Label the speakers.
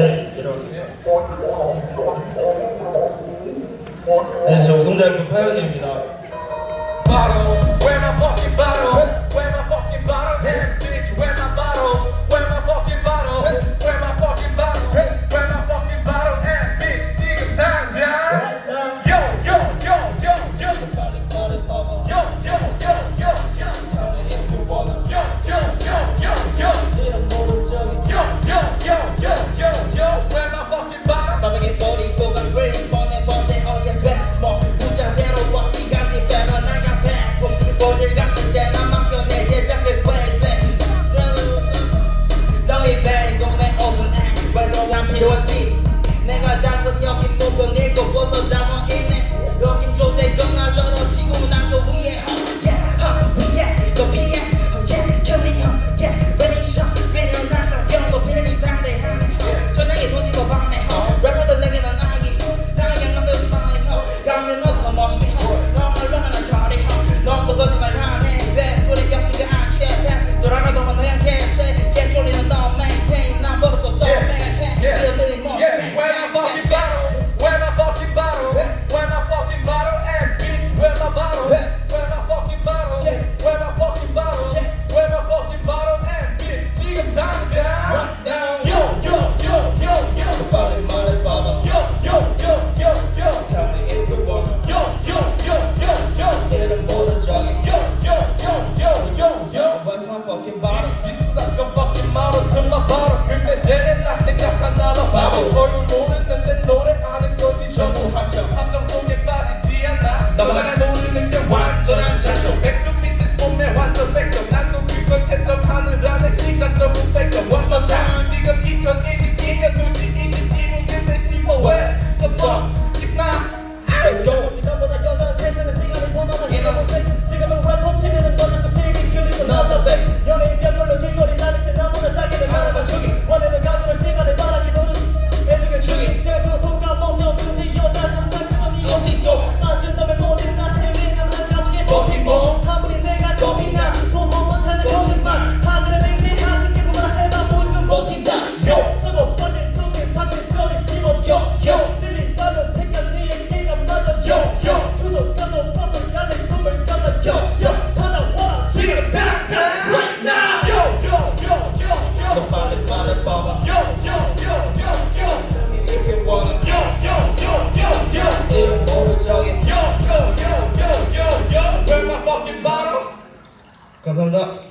Speaker 1: 네, 내려가세요. 네, 저 우성대학교 파연입니다. 감사합니다